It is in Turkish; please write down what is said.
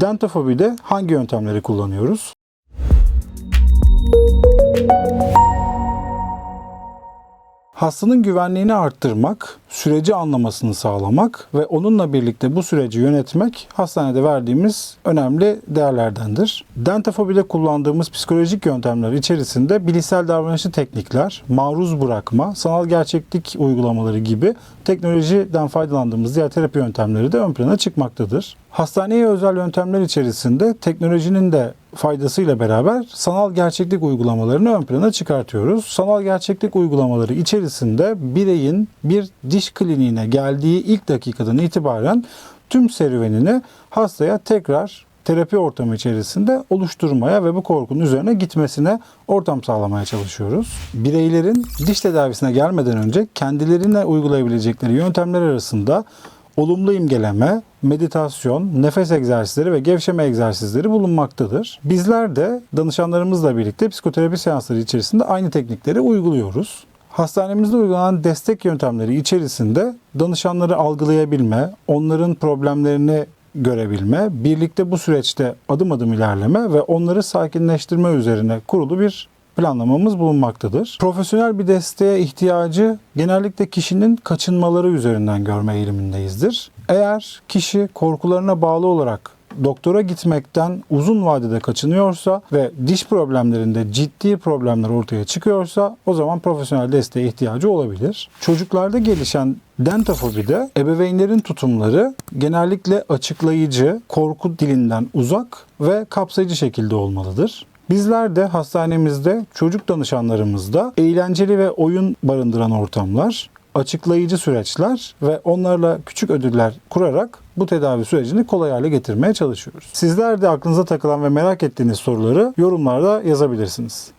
Dentofobide hangi yöntemleri kullanıyoruz? Hastanın güvenliğini arttırmak, süreci anlamasını sağlamak ve onunla birlikte bu süreci yönetmek hastanede verdiğimiz önemli değerlerdendir. Dentofobide kullandığımız psikolojik yöntemler içerisinde bilişsel davranışlı teknikler, maruz bırakma, sanal gerçeklik uygulamaları gibi teknolojiden faydalandığımız diğer terapi yöntemleri de ön plana çıkmaktadır. Hastaneye özel yöntemler içerisinde teknolojinin de faydasıyla beraber sanal gerçeklik uygulamalarını ön plana çıkartıyoruz. Sanal gerçeklik uygulamaları içerisinde bireyin bir diş kliniğine geldiği ilk dakikadan itibaren tüm serüvenini hastaya tekrar terapi ortamı içerisinde oluşturmaya ve bu korkunun üzerine gitmesine ortam sağlamaya çalışıyoruz. Bireylerin diş tedavisine gelmeden önce kendilerine uygulayabilecekleri yöntemler arasında olumlu imgeleme, meditasyon, nefes egzersizleri ve gevşeme egzersizleri bulunmaktadır. Bizler de danışanlarımızla birlikte psikoterapi seansları içerisinde aynı teknikleri uyguluyoruz. Hastanemizde uygulanan destek yöntemleri içerisinde danışanları algılayabilme, onların problemlerini görebilme, birlikte bu süreçte adım adım ilerleme ve onları sakinleştirme üzerine kurulu bir planlamamız bulunmaktadır. Profesyonel bir desteğe ihtiyacı genellikle kişinin kaçınmaları üzerinden görme eğilimindeyizdir. Eğer kişi korkularına bağlı olarak doktora gitmekten uzun vadede kaçınıyorsa ve diş problemlerinde ciddi problemler ortaya çıkıyorsa o zaman profesyonel desteğe ihtiyacı olabilir. Çocuklarda gelişen dentofobide ebeveynlerin tutumları genellikle açıklayıcı, korku dilinden uzak ve kapsayıcı şekilde olmalıdır. Bizler de hastanemizde çocuk danışanlarımızda eğlenceli ve oyun barındıran ortamlar, açıklayıcı süreçler ve onlarla küçük ödüller kurarak bu tedavi sürecini kolay hale getirmeye çalışıyoruz. Sizler de aklınıza takılan ve merak ettiğiniz soruları yorumlarda yazabilirsiniz.